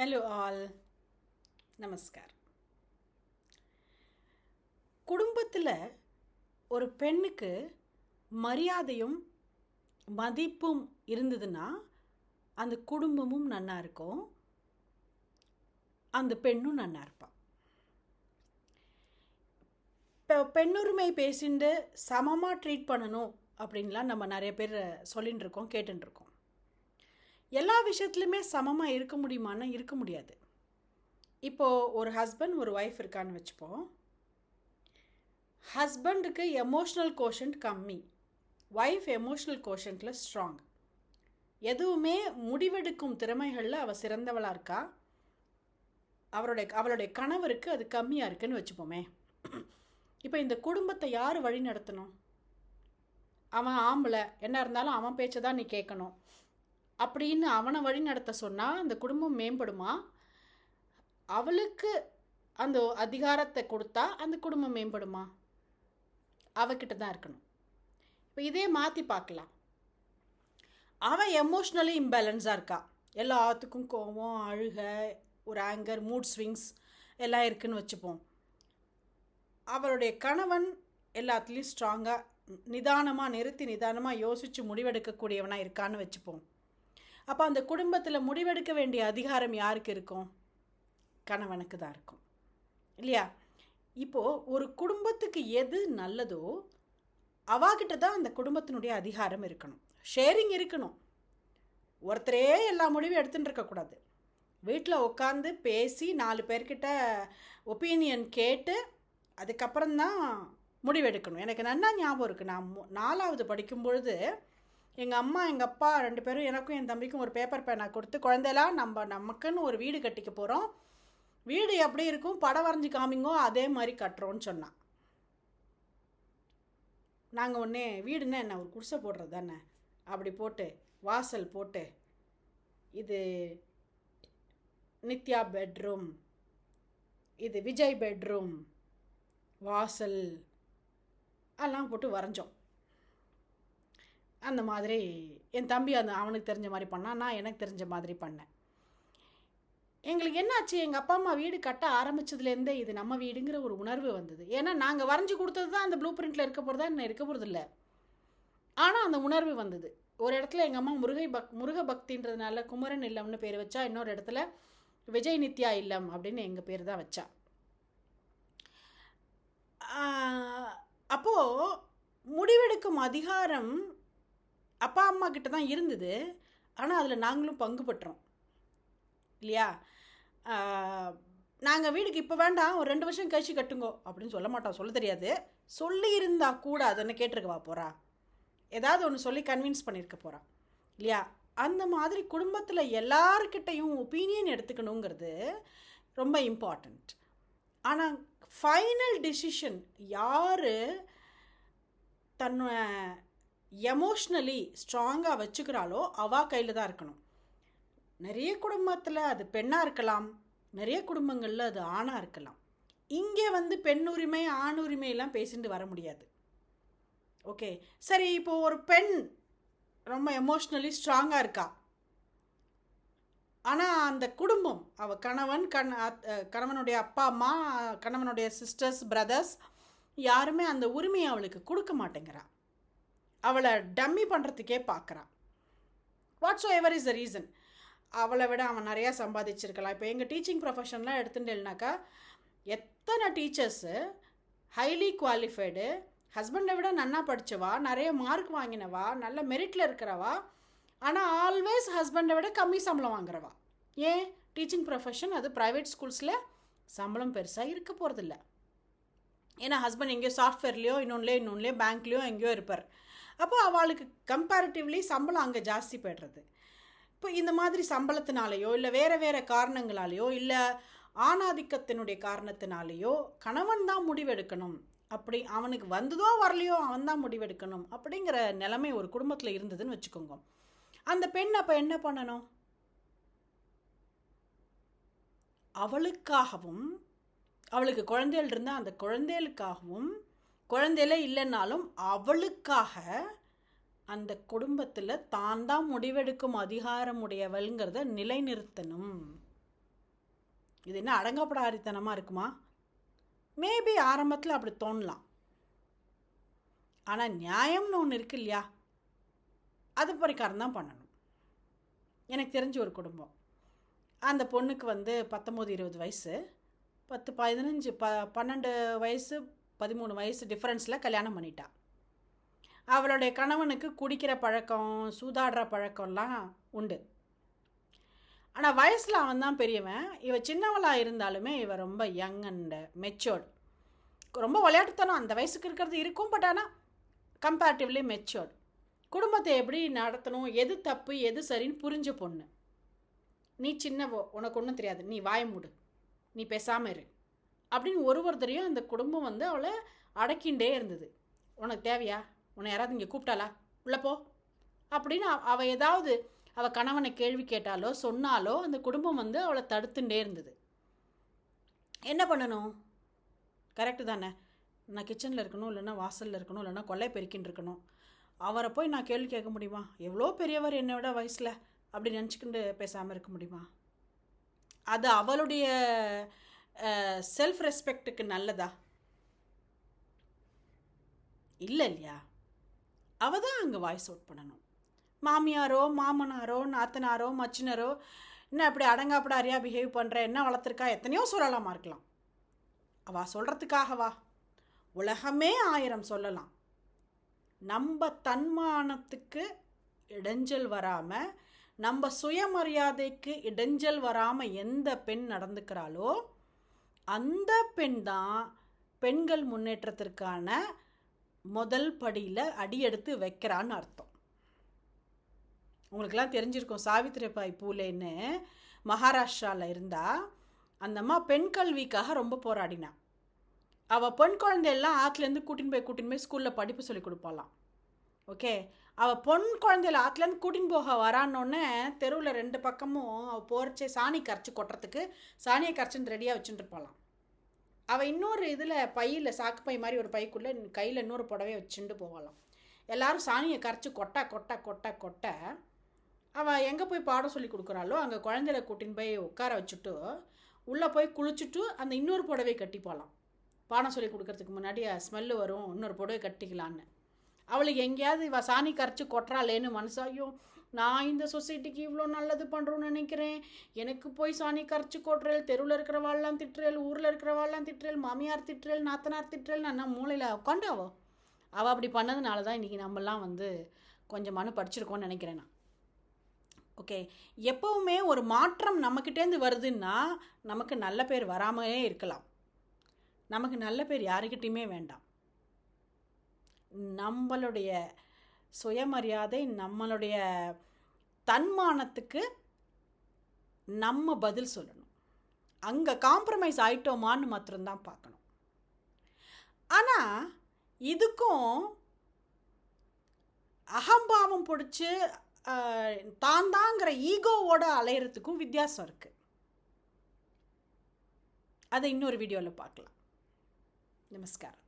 Hello all நமஸ்கார் குடும்பத்தில் ஒரு பெண்ணுக்கு மரியாதையும் மதிப்பும் இருந்ததுன்னா அந்த குடும்பமும் நன்னா இருக்கும். அந்த பெண்ணும் நன்னா இருப்பாள் இப்போ பெண்ணுரிமை பேசிண்டு சமமாக ட்ரீட் பண்ணணும் அப்படின்லாம் நம்ம நிறைய பேர் சொல்லின்னு இருக்கோம் கேட்டுருக்கோம் எல்லா விஷயத்துலையுமே சமமாக இருக்க முடியுமான்னா இருக்க முடியாது. இப்போது ஒரு ஹஸ்பண்ட் ஒரு ஒய்ஃப் இருக்கான்னு வச்சுப்போம். ஹஸ்பண்டுக்கு எமோஷ்னல் கோஷன்ட் கம்மி. ஒய்ஃப் எமோஷ்னல் கோஷன்ட்டில் ஸ்ட்ராங் எதுவுமே முடிவெடுக்கும் திறமைகளில் அவள் சிறந்தவளாக இருக்கா? அவருடைய அவளுடைய கணவருக்கு அது கம்மியாக இருக்குன்னு வச்சுப்போமே. இப்போ இந்த குடும்பத்தை யார் வழி நடத்தணும்? அவன் ஆம்பளை. என்ன இருந்தாலும் அவன் பேச்சை தான் நீ கேட்கணும். அப்படின்னு அவனை வழி நடத்த சொன்னால் அந்த குடும்பம் மேம்படுமா? அவளுக்கு அந்த அதிகாரத்தை கொடுத்தா அந்த குடும்பம் மேம்படுமா? அவகிட்ட தான் இருக்கணும். இப்போ இதே மாற்றி பார்க்கலாம் அவன் எமோஷ்னலி இம்பேலன்ஸாக இருக்கா? எல்லாத்துக்கும் கோவம் அழுக ஒரு ஆங்கர் மூட் ஸ்விங்ஸ் எல்லாம் இருக்குன்னு வச்சுப்போம். அவளுடைய கணவன் எல்லாத்துலேயும் ஸ்ட்ராங்காக நிதானமாக நிறுத்தி நிதானமாக யோசித்து முடிவெடுக்கக்கூடியவனாக இருக்கான்னு வச்சுப்போம். அப்போ அந்த குடும்பத்தில் முடிவெடுக்க வேண்டிய அதிகாரம் யாருக்கு இருக்கும்? கணவனுக்கு தான் இருக்கும். இல்லையா? இப்போது ஒரு குடும்பத்துக்கு எது நல்லதோ அவாகிட்ட தான் அந்த குடும்பத்தினுடைய அதிகாரம் இருக்கணும். ஷேரிங் இருக்கணும். ஒருத்தரே எல்லா முடிவும் எடுத்துகிட்டு இருக்கக்கூடாது வீட்டில் உட்காந்து பேசி நாலு பேர்கிட்ட ஒப்பீனியன் கேட்டு அதுக்கப்புறம் தான் முடிவெடுக்கணும். எனக்கு நல்லா ஞாபகம் இருக்குது நான் நாலாவது படிக்கும் பொழுது எங்கள் அம்மா எங்கள் அப்பா ரெண்டு பேரும் எனக்கும் என் தம்பிக்கும் ஒரு பேப்பர் பேனா கொடுத்து குழந்தைலாம் நம்ம நமக்குன்னு ஒரு வீடு கட்டிக்க போகிறோம் வீடு எப்படி இருக்கும்? படம் வரைஞ்சி காமிங்கோ அதே மாதிரி கட்டுறோன்னு சொன்னான் நாங்கள் ஒன்றே வீடுன்னா என்ன? ஒரு குடிசை போடுறது தானே? அப்படி போட்டு வாசல் போட்டு இது நித்யா பெட்ரூம் இது விஜய் பெட்ரூம் வாசல் எல்லாம் போட்டு வரைஞ்சோம். அந்த மாதிரி என் தம்பி அந்த அவனுக்கு தெரிஞ்ச மாதிரி பண்ணான் நான் எனக்கு தெரிஞ்ச மாதிரி பண்ணேன். எங்களுக்கு என்னாச்சு? எங்கள் அப்பா அம்மா வீடு கட்ட ஆரம்பித்ததுலேருந்தே இது நம்ம வீடுங்கிற ஒரு உணர்வு வந்தது. ஏன்னா நாங்கள் வரைஞ்சி கொடுத்தது தான் அந்த ப்ளூ பிரிண்ட்டில் இருக்க போகிறதா என்ன இருக்க போகிறதில்ல ஆனால் அந்த உணர்வு வந்தது. ஒரு இடத்துல எங்கள் அம்மா முருகை பக் முருக பக்தின்றதுனால குமரன் இல்லம்னு பேர் வச்சா இன்னொரு இடத்துல விஜய் நித்யா இல்லம் அப்படின்னு எங்கள் பேர் தான் வச்சா. அப்போது முடிவெடுக்கும் அதிகாரம் அப்பா அம்மா கிட்ட தான் இருந்தது. ஆனால் அதில் நாங்களும் பங்கு பெற்றோம். இல்லையா? நாங்கள் வீடுக்கு இப்போ வேண்டாம் ஒரு ரெண்டு வருஷம் கழிச்சு கட்டுங்கோ அப்படின்னு சொல்ல மாட்டோம். சொல்ல தெரியாது. சொல்லியிருந்தா கூட அதனை கேட்டிருக்கவா போகிறா ஏதாவது ஒன்று சொல்லி கன்வின்ஸ் பண்ணியிருக்க போகிறா இல்லையா? அந்த மாதிரி குடும்பத்தில் எல்லாருக்கிட்டையும் ஒப்பீனியன் எடுத்துக்கணுங்கிறது ரொம்ப இம்பார்ட்டண்ட் ஆனால் ஃபைனல் டிசிஷன் யார்? தன்னை எமோஷ்னலி ஸ்ட்ராங்காக வச்சுக்கிறாளோ அவா கையில் தான் இருக்கணும். நிறைய குடும்பத்தில் அது பெண்ணாக இருக்கலாம். நிறைய குடும்பங்களில் அது ஆணாக இருக்கலாம். இங்கே வந்து பெண் உரிமை ஆண் உரிமையெல்லாம் பேசிட்டு வர முடியாது. ஓகே. சரி இப்போது ஒரு பெண் ரொம்ப எமோஷ்னலி ஸ்ட்ராங்காக இருக்கா? ஆனால் அந்த குடும்பம் அவள் கணவன் கண் கணவனுடைய அப்பா அம்மா கணவனுடைய சிஸ்டர்ஸ் பிரதர்ஸ் யாருமே அந்த உரிமையை அவளுக்கு கொடுக்க மாட்டேங்கிறா. அவளை டம்மி பண்ணுறதுக்கே பார்க்குறான் whatsoever is the reason அவளை விட அவன் நிறையா சம்பாதிச்சிருக்கலாம். இப்போ எங்கள் டீச்சிங் ப்ரொஃபஷன்லாம் எடுத்துட்டேனாக்கா எத்தனை டீச்சர்ஸு ஹைலி குவாலிஃபைடு ஹஸ்பண்டை விட நன்னா படித்தவா நிறைய மார்க் வாங்கினவா நல்ல மெரிட்டில் இருக்கிறவா ஆனால் ஆல்வேஸ் ஹஸ்பண்டை விட கம்மி சம்பளம் வாங்குறவா. ஏன்? டீச்சிங் ப்ரொஃபஷன் அது ப்ரைவேட் ஸ்கூல்ஸில் சம்பளம் பெருசாக இருக்க போகிறதில்ல ஏன்னா ஹஸ்பண்ட் எங்கேயோ சாஃப்ட்வேர்லேயோ இன்னொன்றுலையோ இன்னொன்றுலையோ பேங்க்லேயோ எங்கேயோ இருப்பார். அப்போ அவளுக்கு கம்பேரிட்டிவ்லி சம்பளம் அங்கே ஜாஸ்தி போய்டுறது. இப்போ இந்த மாதிரி சம்பளத்தினாலேயோ இல்லை வேறு வேறு காரணங்களாலேயோ இல்லை ஆணாதிக்கத்தினுடைய காரணத்தினாலேயோ கணவன் தான் முடிவெடுக்கணும். அப்படி அவனுக்கு வந்ததோ வரலையோ அவன் தான் முடிவெடுக்கணும் அப்படிங்கிற நிலைமை ஒரு குடும்பத்தில் இருந்ததுன்னு வச்சுக்கோங்க. அந்த பெண் அப்போ என்ன பண்ணணும்? அவளுக்காகவும் அவளுக்கு குழந்தைகள் இருந்தால் அந்த குழந்தைகளுக்காகவும் குழந்தையில இல்லைன்னாலும் அவளுக்காக அந்த குடும்பத்தில் தான் தான் முடிவெடுக்கும் அதிகாரம் உடையவள்ங்கிறத நிலைநிறுத்தணும். இது என்ன அடங்கப்படாரித்தனமாக இருக்குமா? மேபி ஆரம்பத்தில் அப்படி தோணலாம். ஆனால் நியாயம்னு ஒன்று இருக்கு இல்லையா? அது பிரகாரம் தான் பண்ணணும். எனக்கு தெரிஞ்ச ஒரு குடும்பம். அந்த பொண்ணுக்கு வந்து பத்தொம்போது இருபது வயசு பத்து பதினஞ்சு ப பன்னெண்டு வயசு பதிமூணு வயசு டிஃப்ரென்ஸில் கல்யாணம் பண்ணிட்டா. அவளுடைய கணவனுக்கு குடிக்கிற பழக்கம் சூதாடுற பழக்கம்லாம் உண்டு. ஆனால் வயசில் அவன் தான் பெரியவன். இவ சின்னவளாக இருந்தாலுமே இவ ரொம்ப யங் அண்ட் மெச்சோர்டு ரொம்ப விளையாட்டுத்தனம். அந்த வயசுக்கு இருக்கிறது இருக்கும் பட் ஆனால் கம்பேரிட்டிவ்லி மெச்சோர்டு குடும்பத்தை எப்படி நடத்தணும்? எது தப்பு? எது சரின்னு புரிஞ்ச பொண்ணு. நீ சின்னவோ உனக்கு ஒன்றும் தெரியாது. நீ வாய மூடு. நீ பேசாமல் இரு. அப்படின்னு ஒரு ஒருத்தரையும் அந்த குடும்பம் வந்து அவளை அடக்கிண்டே இருந்தது. உனக்கு தேவையா? உன்னை யாராவது இங்கே கூப்பிட்டாளா? உள்ள போ. அப்படின்னு அவ- ஏதாவது அவள் கணவனை கேள்வி கேட்டாலோ சொன்னாலோ அந்த குடும்பம் வந்து அவளை தடுத்துட்டே இருந்தது. என்ன பண்ணணும்? கரெக்டு தானே. நான் கிச்சனில் இருக்கணும் இல்லைன்னா வாசலில் இருக்கணும் இல்லைன்னா கொள்ளை பெருக்கின்னு இருக்கணும். அவரை போய் நான் கேள்வி கேட்க முடியுமா? எவ்வளோ பெரியவர் என்னை விட வயசில்? அப்படி நினச்சிக்கிண்டு பேசாமல் இருக்க முடியுமா? அது அவளுடைய செல்ஃப் ரெஸ்பெக்ட்டுக்கு நல்லதா? இல்லை இல்லையா? அவ தான் அங்கே வாய்ஸ் அவுட் பண்ணணும். மாமியாரோ மாமனாரோ நாத்தனாரோ மச்சினரோ என்ன அப்படி அடங்காப்படாரியா பிஹேவ் பண்ணுற என்ன வளர்த்துருக்கா எத்தனையோ சொல்லலாமா இருக்கலாம் அவா சொல்கிறதுக்காகவா உலகமே ஆயிரம் சொல்லலாம். நம்ம தன்மானத்துக்கு இடைஞ்சல் வராமல் நம்ம சுயமரியாதைக்கு இடைஞ்சல் வராமல் எந்த பெண் நடந்துக்கிறாளோ அந்த பெண் தான் பெண்கள் முன்னேற்றத்திற்கான முதல் படியில் அடியெடுத்து வைக்கிறான்னு அர்த்தம். உங்களுக்கெல்லாம் தெரிஞ்சிருக்கும் சாவித்ரிபாய் பூலேன்னு மகாராஷ்டிராவில் இருந்தால் அந்த அம்மா பெண் கல்விக்காக ரொம்ப போராடினான் அவள் பெண் குழந்தையெல்லாம் ஆற்றுலேருந்து கூட்டின்னு போய் கூட்டின்னு போய் ஸ்கூலில் படிப்பு சொல்லி கொடுப்பாளாம். ஓகே? அவள் பொன் குழந்தையில ஆற்றுலேருந்து கூட்டின்னு போக வரான்னொன்னே தெருவில் ரெண்டு பக்கமும் அவள் போகிறச்சே சாணி கரைச்சி கொட்டுறதுக்கு சாணியை கரைச்சின்னு ரெடியாக வச்சுட்டு இருப்பாளாம். அவள் இன்னொரு இதில் பையில் சாக்கு பை மாதிரி ஒரு பைக்குள்ளே கையில் இன்னொரு புடவையை வச்சுட்டு போகலாம். எல்லாரும் சாணியை கரைச்சி கொட்டா கொட்டா கொட்ட கொட்ட அவள் எங்கே போய் பாடம் சொல்லி கொடுக்குறாளோ அங்கே குழந்தையில கூட்டின்னு போய் உட்கார வச்சுட்டு உள்ளே போய் குளிச்சுட்டு அந்த இன்னொரு புடவை போகலாம் பாடம் சொல்லி கொடுக்கறதுக்கு முன்னாடி ஸ்மெல்லு வரும் இன்னொரு புடவை கட்டிக்கலான்னு அவளுக்கு எங்கேயாவது இவள் சாணி கரைச்சி கொட்டுறாளேன்னு மனசாயும் நான் இந்த சொசைட்டிக்கு இவ்வளோ நல்லது பண்ணுறோன்னு நினைக்கிறேன். எனக்கு போய் சாணி கரைச்சி கொட்டுறேல் தெருவில் இருக்கிறவாள்லாம் திட்டுறேல் ஊரில் இருக்கிறவாள்லாம் திட்டுறேல் மாமியார் திட்டுறேல் நாத்தனார் திட்டுறேல் நான் மூளையில் உட்காந்து அவ. அவள் அப்படி பண்ணதுனால தான் இன்றைக்கி நம்மலாம் வந்து கொஞ்சம் மனு படிச்சிருக்கோம்னு நினைக்கிறேன் நான். ஓகே. எப்போவுமே ஒரு மாற்றம் நம்மக்கிட்டேருந்து வருதுன்னா நமக்கு நல்ல பேர் வராமலே இருக்கலாம். நமக்கு நல்ல பேர் யாருக்கிட்டையுமே வேண்டாம். நம்மளுடைய சுயமரியாதை நம்மளுடைய தன்மானத்துக்கு நம்ம பதில் சொல்லணும். அங்கே காம்ப்ரமைஸ் ஆயிட்டோமான்னு மாத்திரம்தான் பார்க்கணும். ஆனால் இதுக்கும் அகம்பாவம் பிடிச்சி தான் தாங்கிற ஈகோவோட அலையிறதுக்கும் வித்தியாசம் இருக்குது அதை இன்னொரு வீடியோவில் பார்க்கலாம். நமஸ்காரம்.